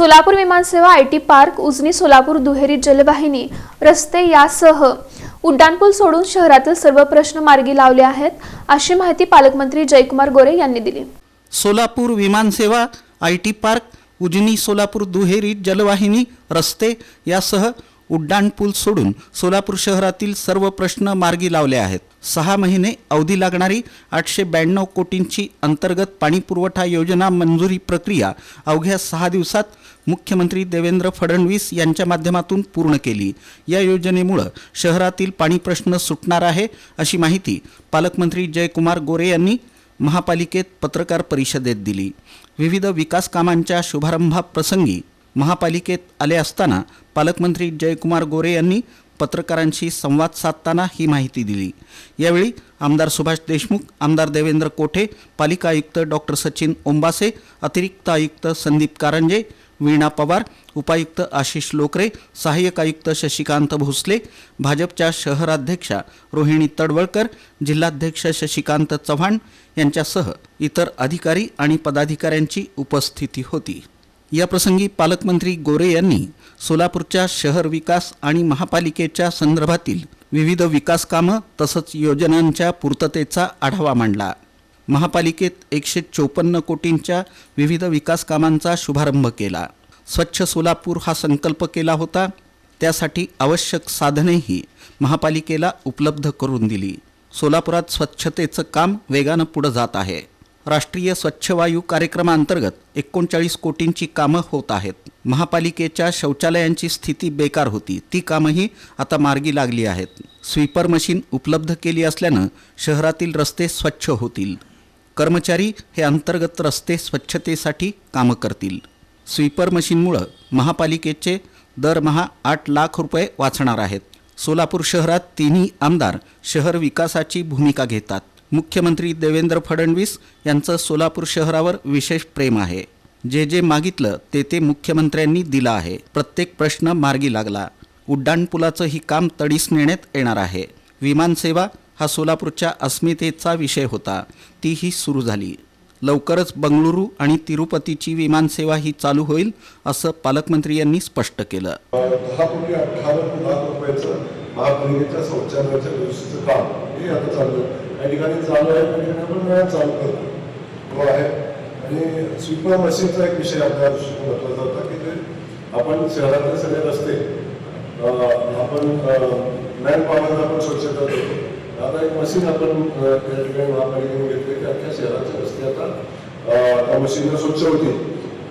सोलापूर विमानसेवा I T park Ujani Solapur दुहेरी जलवाहिनी रस्ते यासह उड्डाणपूल सोडून शहरातील सर्व प्रश्न मार्गी लावले आहेत अशी माहिती पालकमंत्री जयकुमार गोरे यांनी दिली. सोलापूर विमानसेवा I T park Ujani Solapur दुहेरी जलवाहिनी रस्ते यासह उड्डाणपूल सोडून सोलापूर शहरातील सर्व प्रश्न मार्गी लावले आहेत. सहा महिने अवधी लागणारी आठशे ब्याण्णव कोटींची अंतर्गत पाणीपुरवठा योजना मंजुरी प्रक्रिया अवघ्या सहा दिवसात मुख्यमंत्री देवेंद्र फडणवीस यांच्या माध्यमातून पूर्ण केली. या योजनेमुळं शहरातील पाणी प्रश्न सुटणार आहे अशी माहिती पालकमंत्री जयकुमार गोरे यांनी महापालिकेत पत्रकार परिषदेत दिली. विविध विकास कामांच्या शुभारंभाप्रसंगी महापालिकेत आले असताना पालकमंत्री जयकुमार गोरे यांनी पत्रकारांशी संवाद साधताना ही माहिती दिली. यावेळी आमदार सुभाष देशमुख आमदार देवेंद्र कोठे पालिका आयुक्त डॉक्टर सचिन ओंबासे अतिरिक्त आयुक्त संदीप कारंजे वीणा पवार उपायुक्त आशिष लोकरे सहाय्यक आयुक्त शशिकांत भोसले भाजपच्या शहराध्यक्षा रोहिणी तडवळकर जिल्हाध्यक्ष शशिकांत चव्हाण यांच्यासह इतर अधिकारी आणि पदाधिकाऱ्यांची उपस्थिती होती. याप्रसंगी पालकमंत्री गोरे यांनी सोलापूरच्या शहर विकास आणि महापालिकेच्या संदर्भातील विविध विकास कामं तसंच योजनांच्या पूर्ततेचा आढावा मांडला. महापालिकेत एकशे चोपन्न कोटींच्या विविध विकास कामांचा शुभारंभ केला. स्वच्छ सोलापूर हा संकल्प केला होता. त्यासाठी आवश्यक साधनेही महापालिकेला उपलब्ध करून दिली. सोलापुरात स्वच्छतेचं काम वेगानं पुढं जात आहे. राष्ट्रीय स्वच्छ वायू कार्यक्रमाअंतर्गत एकोणचाळीस कोटींची कामं होत आहेत. महापालिकेच्या शौचालयांची स्थिती बेकार होती. ती कामंही आता मार्गी लागली आहेत. स्वीपर मशीन उपलब्ध केली असल्यानं शहरातील रस्ते स्वच्छ होतील. कर्मचारी हे अंतर्गत रस्ते स्वच्छतेसाठी कामं करतील. स्वीपर मशीनमुळं महापालिकेचे दरमहा आठ लाख रुपये वाचणार आहेत. सोलापूर शहरात तिन्ही आमदार शहर विकासाची भूमिका घेतात. मुख्यमंत्री देवेंद्र फडणवीस यांचं सोलापूर शहरावर विशेष प्रेम आहे. जे जे मागितलं ते ते मुख्यमंत्र्यांनी दिलं आहे. प्रत्येक प्रश्न मार्गी लागला. उड्डाणपुलाचंही काम तडीस नेण्यात येणार आहे. विमानसेवा हा सोलापूरच्या अस्मितेचा विषय होता. तीही सुरू झाली. लवकरच बंगळुरू आणि तिरुपतीची विमानसेवा ही चालू होईल असं पालकमंत्री यांनी स्पष्ट केलं. दहा कोटी अठ्ठावन्न लाख रुपयाचं महापालिकेच्या शौचालयाच्या दुरुस्तीचं काम हे आता चालू या ठिकाणी चालू आहे काही ठिकाणी आपण वेळात चालू करतो तो आहे आणि स्वीपर मशीनचा एक विषय आपल्या दृष्टीने महत्त्वाचा होता की ते आपण शहरातले सगळे रस्ते आपण मॅन पॉवरला आपण स्वच्छता देतो आता एक मशीन आपण अं, त्या ठिकाणी महापालिकेने घेतले की अख्ख्या शहराचे रस्ते आता त्या मशीनला स्वच्छ होतील.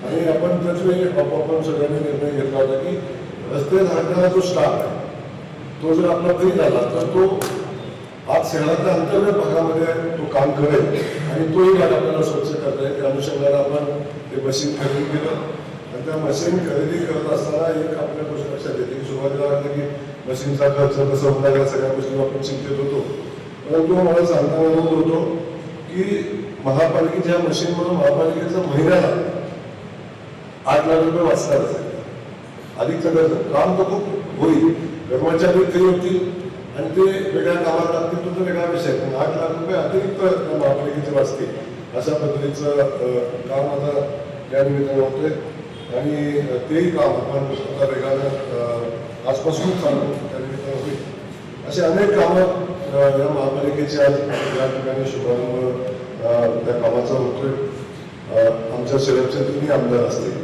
आणि आपण त्याच वेळी आपण सगळ्यांनी निर्णय घेतला होता की रस्ते झाकणारा जो स्टाफ आहे तो जर आपला फ्री झाला तर तो आज शहरातल्या अंतर्गत भागामध्ये तो काम करेल आणि तोही भाग आपल्याला स्वच्छ करता येईल. त्या अनुषंगाने आपण ते मशीन खरेदी केलं. आणि त्या मशीन खरेदी करत असताना एक आपल्या गोष्ट लक्षात येते की सुरुवातीला वाटलं की मशीनचा खर्च कसं होणार या सगळ्या गोष्टी आपण चिंतित होतो. परंतु मला सांगताना अनुभव होतो की महापालिकेच्या मशीनमधून महापालिकेचा महिन्याला आठ लाख रुपये वाचणार असेल अधिक सगळं काम तर खूप होईल. कर्मचारी फ्री होतील. आणि ते वेगळ्या कामात लागतील तो वेगळा विषय. पण आठ लाख रुपये अतिरिक्त त्या महापालिकेचे वाचतील. अशा पद्धतीचं काम आता या निमित्तानं होतंय. आणि तेही काम आपण आता वेगानं आजपासून चालू त्या निमित्तानं होईल. असे अनेक कामं या महापालिकेचे आज या ठिकाणी शुभारंभ त्या कामाचा होतोय. आमच्या शहराचे तिन्ही आमदार असतील.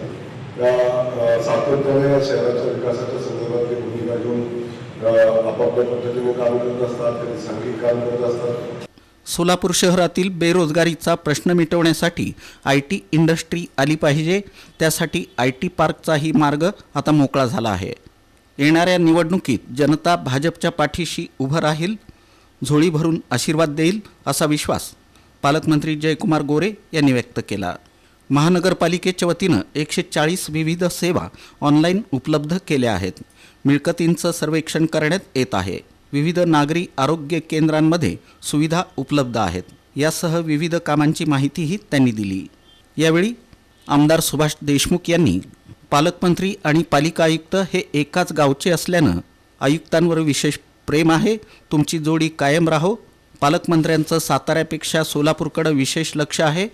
त्या सातत्याने या शहराच्या विकासाच्या संदर्भात ते भूमिका घेऊन आपापल्या पद्धतीने काम करत असतात कधी सांघिक काम करत असतात. सोलापूर शहरातील बेरोजगारीचा प्रश्न मिटवण्यासाठी आय टी इंडस्ट्री आली पाहिजे. त्यासाठी आय टी पार्कचाही मार्ग आता मोकळा झाला आहे. येणाऱ्या निवडणुकीत जनता भाजपच्या पाठीशी उभं राहील झोळी भरून आशीर्वाद देईल असा विश्वास पालकमंत्री जयकुमार गोरे यांनी व्यक्त केला. महानगरपालिकेच्या वतीनं एकशे चाळीस विविध सेवा ऑनलाईन उपलब्ध केल्या आहेत. मिळकतींचं सर्वेक्षण करण्यात येत आहे. विविध नागरी आरोग्य केंद्रांमध्ये सुविधा उपलब्ध आहेत. यासह विविध कामांची माहितीही त्यांनी दिली. यावेळी आमदार सुभाष देशमुख यांनी पालकमंत्री आणि पालिका आयुक्त हे एकाच गावचे असल्यानं आयुक्तांवर विशेष प्रेम आहे. तुमची जोडी कायम राहो. पालकमंत्र्यांचं साताऱ्यापेक्षा सोलापूरकडं विशेष लक्ष आहे.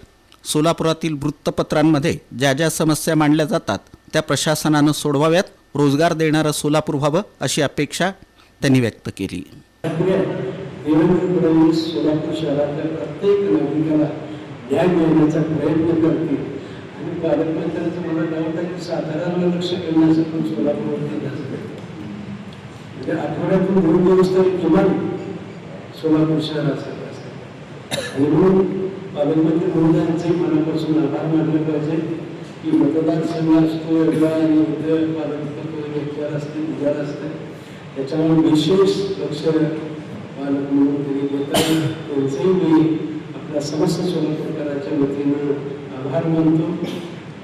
सोलापुरातील वृत्तपत्रांमध्ये ज्या ज्या समस्या मांडल्या जातात त्या प्रशासनानं सोडवाव्यात रोजगार देणारं सोलापूर व्हावं अशी अपेक्षा त्यांनी व्यक्त केली. सोलापूर शहरातल्या प्रत्येक नागरिकाला न्याय प्रयत्न आणि पालकमंत्र्यांचं मला डाऊट आहे की लक्ष करण्याचं पण सोलापूरवरती म्हणजे आठवड्यातून दोन दिवस तरी किमान सोलापूर शहरासाठी असतात आणि म्हणून पालकमंत्री महोदयांचे मनापासून आभार मानले पाहिजे की मतदारसंघ असतो एवढा आणि उद्या पालकमंत्री विचार असते विचार असते त्याच्यामुळे विशेष लक्ष पालक म्हणून त्यांनी घेतात त्यांचेही मी आपल्या समस्त सोलापूरकरांच्या वतीनं आभार मानतो.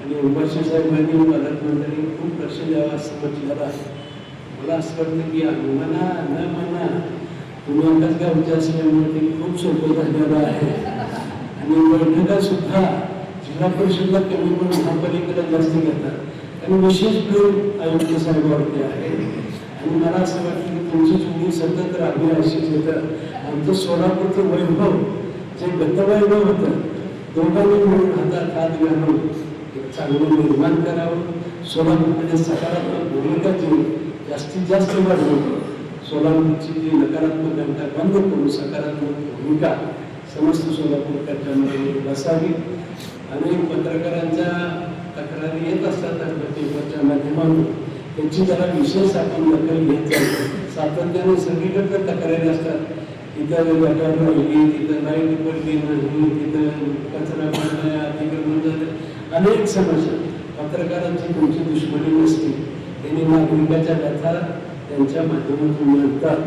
आणि उपाशी साहेबांनी पालकमंत्री खूप लक्ष द्यावं असं म्हटलेलं आहे. मला असं वाटतं की म्हणा न म्हणा तुम्ही एकाच गावचे असल्यामुळे ते खूप सोपं झालेलं आहे. आणि बैठका सुद्धा जिल्हा परिषदला कमी पण महापालिकेला जास्त घेतात. आणि विशेष प्रेम आयुक्त साहेबावरती आहे आणि मला असं वाटतं की तुमची जुनी सतत राबी अशी येतात आमचं सोलापूरचं वैभव जे गतवैभव होतं दोघांनी मिळून हातात हात घालून एक चांगलं निर्माण करावं. सोलापूरमध्ये सकारात्मक भूमिका जी जास्तीत जास्त वाढवून सोलापूरची जी नकारात्मक घंटा बंद करून सकारात्मक भूमिका समस्त सोलापूरकरांमध्ये बसावी. अनेक पत्रकारांच्या तक्रारी येत असतात पेपरच्या माध्यमातून. त्याची जरा विशेष आपण दखल घेत जातो सातत्याने सगळीकडे तक्रारी असतात. तिथं गटार राहिली तिथं लाइट पडली नाही तिथं कचरा पडला अतिक्रमण झालं अनेक समस्या. पत्रकारांची तुमची दुश्मनी नसते. त्यांनी नागरिकाच्या व्यथा त्यांच्या माध्यमातून मांडतात.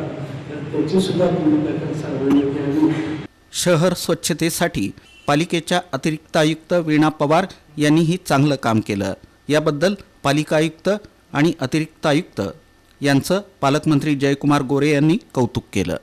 तर त्याची सुद्धा तुम्ही दखल सर्वांनी घ्यावी शहर स्वच्छतेसाठी पालिकेच्या अतिरिक्त आयुक्त वीणा पवार यांनीही चांगलं काम केलं. याबद्दल पालिका आयुक्त आणि अतिरिक्त आयुक्त यांचं पालकमंत्री जयकुमार गोरे यांनी कौतुक केलं.